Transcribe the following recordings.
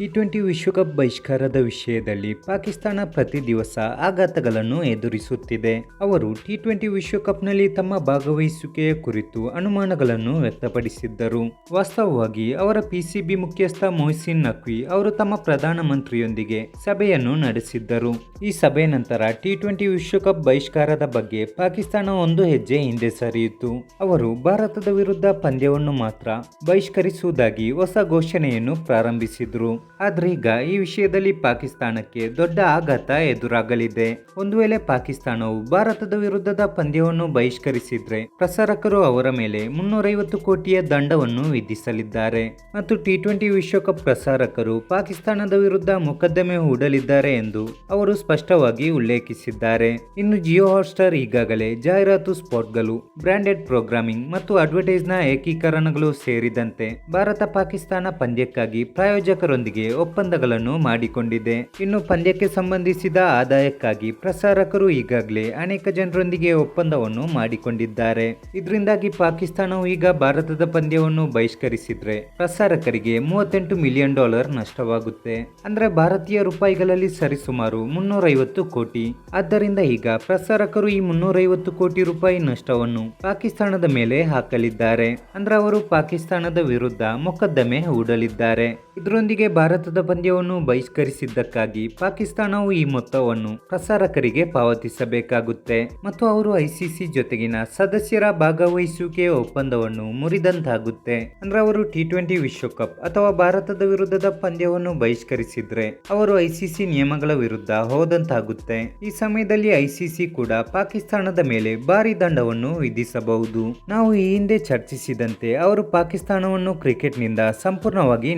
T twenty ವಿಶ್ವಕಪ್ ಬಹಿಷ್ಕಾರದ ವಿಷಯದಲ್ಲಿ ಪಾಕಿಸ್ತಾನ ಪ್ರತಿ ದಿವಸ ಆಘಾತಗಳನ್ನು ಎದುರಿಸುತ್ತಿದೆ. ಅವರು ಟಿ ಟ್ವೆಂಟಿ ವಿಶ್ವಕಪ್ನಲ್ಲಿ ತಮ್ಮ ಭಾಗವಹಿಸುವಿಕೆಯ ಕುರಿತು ಅನುಮಾನಗಳನ್ನು ವ್ಯಕ್ತಪಡಿಸಿದ್ದರು. ವಾಸ್ತವವಾಗಿ, ಅವರ ಪಿಸಿಬಿ ಮುಖ್ಯಸ್ಥ ಮೊಹಸಿನ್ ನಕ್ವಿ ಅವರು ತಮ್ಮ ಪ್ರಧಾನಮಂತ್ರಿಯೊಂದಿಗೆ ಸಭೆಯನ್ನು ನಡೆಸಿದ್ದರು. ಈ ಸಭೆ ನಂತರ ಟಿ ಟ್ವೆಂಟಿ ವಿಶ್ವಕಪ್ ಬಹಿಷ್ಕಾರದ ಬಗ್ಗೆ ಪಾಕಿಸ್ತಾನ ಒಂದು ಹೆಜ್ಜೆ ಹಿಂದೆ ಸರಿಯಿತು. ಅವರು ಭಾರತದ ವಿರುದ್ಧ ಪಂದ್ಯವನ್ನು ಮಾತ್ರ ಬಹಿಷ್ಕರಿಸುವುದಾಗಿ ಹೊಸ ಘೋಷಣೆಯನ್ನು ಪ್ರಾರಂಭಿಸಿದ್ರು. ಆದ್ರೆ ಈಗ ಈ ವಿಷಯದಲ್ಲಿ ಪಾಕಿಸ್ತಾನಕ್ಕೆ ದೊಡ್ಡ ಆಘಾತ ಎದುರಾಗಲಿದೆ. ಒಂದು ವೇಳೆ ಪಾಕಿಸ್ತಾನವು ಭಾರತದ ವಿರುದ್ಧದ ಪಂದ್ಯವನ್ನು ಬಹಿಷ್ಕರಿಸಿದ್ರೆ ಪ್ರಸಾರಕರು ಅವರ ಮೇಲೆ ಮುನ್ನೂರೈವತ್ತು ಕೋಟಿಯ ದಂಡವನ್ನು ವಿಧಿಸಲಿದ್ದಾರೆ. ಮತ್ತು ಟಿ ಟ್ವೆಂಟಿ ವಿಶ್ವಕಪ್ ಪ್ರಸಾರಕರು ಪಾಕಿಸ್ತಾನದ ವಿರುದ್ಧ ಮೊಕದ್ದಮೆ ಹೂಡಲಿದ್ದಾರೆ ಎಂದು ಅವರು ಸ್ಪಷ್ಟವಾಗಿ ಉಲ್ಲೇಖಿಸಿದ್ದಾರೆ. ಇನ್ನು ಜಿಯೋ ಹಾಟ್ಸ್ಟಾರ್ ಈಗಾಗಲೇ ಜಾಹೀರಾತು ಸ್ಪಾಟ್ಗಳು, ಬ್ರಾಂಡೆಡ್ ಪ್ರೋಗ್ರಾಮಿಂಗ್ ಮತ್ತು ಅಡ್ವರ್ಟೈಸ್ನ ಏಕೀಕರಣಗಳು ಸೇರಿದಂತೆ ಭಾರತ ಪಾಕಿಸ್ತಾನ ಪಂದ್ಯಕ್ಕಾಗಿ ಪ್ರಾಯೋಜಕರೊಂದಿಗೆ ಒಪ್ಪಂದಗಳನ್ನು ಮಾಡಿಕೊಂಡಿದೆ. ಇನ್ನು ಪಂದ್ಯಕ್ಕೆ ಸಂಬಂಧಿಸಿದ ಆದಾಯಕ್ಕಾಗಿ ಪ್ರಸಾರಕರು ಈಗಾಗಲೇ ಅನೇಕ ಜನರೊಂದಿಗೆ ಒಪ್ಪಂದವನ್ನು ಮಾಡಿಕೊಂಡಿದ್ದಾರೆ. ಇದರಿಂದಾಗಿ ಪಾಕಿಸ್ತಾನವು ಈಗ ಭಾರತದ ಪಂದ್ಯವನ್ನು ಬಹಿಷ್ಕರಿಸಿದ್ರೆ ಪ್ರಸಾರಕರಿಗೆ ಮೂವತ್ತೆಂಟು ಮಿಲಿಯನ್ ಡಾಲರ್ ನಷ್ಟವಾಗುತ್ತೆ. ಅಂದ್ರೆ ಭಾರತೀಯ ರೂಪಾಯಿಗಳಲ್ಲಿ ಸರಿಸುಮಾರು ಮುನ್ನೂರೈವತ್ತು ಕೋಟಿ. ಆದ್ದರಿಂದ ಈಗ ಪ್ರಸಾರಕರು ಈ ಮುನ್ನೂರೈವತ್ತು ಕೋಟಿ ರೂಪಾಯಿ ನಷ್ಟವನ್ನು ಪಾಕಿಸ್ತಾನದ ಮೇಲೆ ಹಾಕಲಿದ್ದಾರೆ. ಅಂದ್ರೆ ಅವರು ಪಾಕಿಸ್ತಾನದ ವಿರುದ್ಧ ಮೊಕದ್ದಮೆ ಹೂಡಲಿದ್ದಾರೆ. ಇದರೊಂದಿಗೆ ಭಾರತದ ಪಂದ್ಯವನ್ನು ಬಹಿಷ್ಕರಿಸಿದ್ದಕ್ಕಾಗಿ ಪಾಕಿಸ್ತಾನವು ಈ ಮೊತ್ತವನ್ನು ಪ್ರಸಾರಕರಿಗೆ ಪಾವತಿಸಬೇಕಾಗುತ್ತೆ. ಮತ್ತು ಅವರು ಐಸಿಸಿ ಜೊತೆಗಿನ ಸದಸ್ಯರ ಭಾಗವಹಿಸುವಿಕೆಯ ಒಪ್ಪಂದವನ್ನು ಮುರಿದಂತಾಗುತ್ತೆ. ಅಂದ್ರೆ ಅವರು ಟಿ ಟ್ವೆಂಟಿ ವಿಶ್ವಕಪ್ ಅಥವಾ ಭಾರತದ ವಿರುದ್ಧದ ಪಂದ್ಯವನ್ನು ಬಹಿಷ್ಕರಿಸಿದ್ರೆ ಅವರು ಐಸಿಸಿ ನಿಯಮಗಳ ವಿರುದ್ಧ ಹೋದಂತಾಗುತ್ತೆ. ಈ ಸಮಯದಲ್ಲಿ ಐಸಿಸಿ ಕೂಡ ಪಾಕಿಸ್ತಾನದ ಮೇಲೆ ಭಾರಿ ದಂಡವನ್ನು ವಿಧಿಸಬಹುದು. ನಾವು ಈ ಹಿಂದೆ ಚರ್ಚಿಸಿದಂತೆ ಅವರು ಪಾಕಿಸ್ತಾನವನ್ನು ಕ್ರಿಕೆಟ್ನಿಂದ ಸಂಪೂರ್ಣವಾಗಿ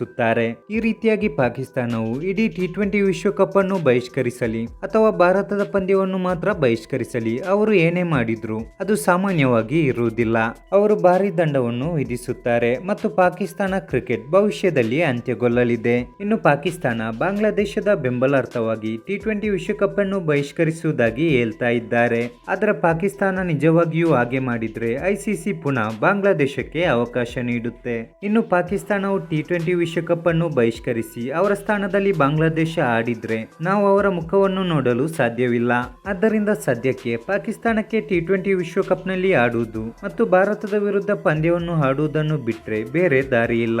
ನಿಷೇಧಿಸುತ್ತಾರೆ ಈ ರೀತಿಯಾಗಿ ಪಾಕಿಸ್ತಾನವು ಇಡೀ ಟಿ ಟ್ವೆಂಟಿ ವಿಶ್ವಕಪ್ ಅನ್ನು ಬಹಿಷ್ಕರಿಸಲಿ ಅಥವಾ ಭಾರತದ ಪಂದ್ಯವನ್ನು ಮಾತ್ರ ಬಹಿಷ್ಕರಿಸಲಿ, ಅವರು ಏನೇ ಮಾಡಿದ್ರು ಅದು ಸಾಮಾನ್ಯವಾಗಿ ಇರುವುದಿಲ್ಲ. ಅವರು ಭಾರಿ ದಂಡವನ್ನು ವಿಧಿಸುತ್ತಾರೆ ಮತ್ತು ಪಾಕಿಸ್ತಾನ ಕ್ರಿಕೆಟ್ ಭವಿಷ್ಯದಲ್ಲಿ ಅಂತ್ಯಗೊಳ್ಳಲಿದೆ. ಇನ್ನು ಪಾಕಿಸ್ತಾನ ಬಾಂಗ್ಲಾದೇಶದ ಬೆಂಬಲಾರ್ಥವಾಗಿ ಟಿ ಟ್ವೆಂಟಿ ವಿಶ್ವಕಪ್ ಅನ್ನು ಬಹಿಷ್ಕರಿಸುವುದಾಗಿ ಹೇಳ್ತಾ ಇದ್ದಾರೆ. ಆದರೆ ಪಾಕಿಸ್ತಾನ ನಿಜವಾಗಿಯೂ ಹಾಗೆ ಮಾಡಿದ್ರೆ ಐಸಿಸಿ ಪುನಃ ಬಾಂಗ್ಲಾದೇಶಕ್ಕೆ ಅವಕಾಶ ನೀಡುತ್ತೆ. ಇನ್ನು ಪಾಕಿಸ್ತಾನವು ಟಿ ಟ್ವೆಂಟಿ ವಿಶ್ವಕಪ್ ಅನ್ನು ಬಹಿಷ್ಕರಿಸಿ ಅವರ ಸ್ಥಾನದಲ್ಲಿ ಬಾಂಗ್ಲಾದೇಶ ಆಡಿದ್ರೆ ನಾವು ಅವರ ಮುಖವನ್ನು ನೋಡಲು ಸಾಧ್ಯವಿಲ್ಲ. ಆದ್ದರಿಂದ ಸದ್ಯಕ್ಕೆ ಪಾಕಿಸ್ತಾನಕ್ಕೆ ಟಿ ಟ್ವೆಂಟಿ ವಿಶ್ವಕಪ್ನಲ್ಲಿ ಆಡುವುದು ಮತ್ತು ಭಾರತದ ವಿರುದ್ಧ ಪಂದ್ಯವನ್ನು ಆಡುವುದನ್ನು ಬಿಟ್ಟರೆ ಬೇರೆ ದಾರಿಯಿಲ್ಲ.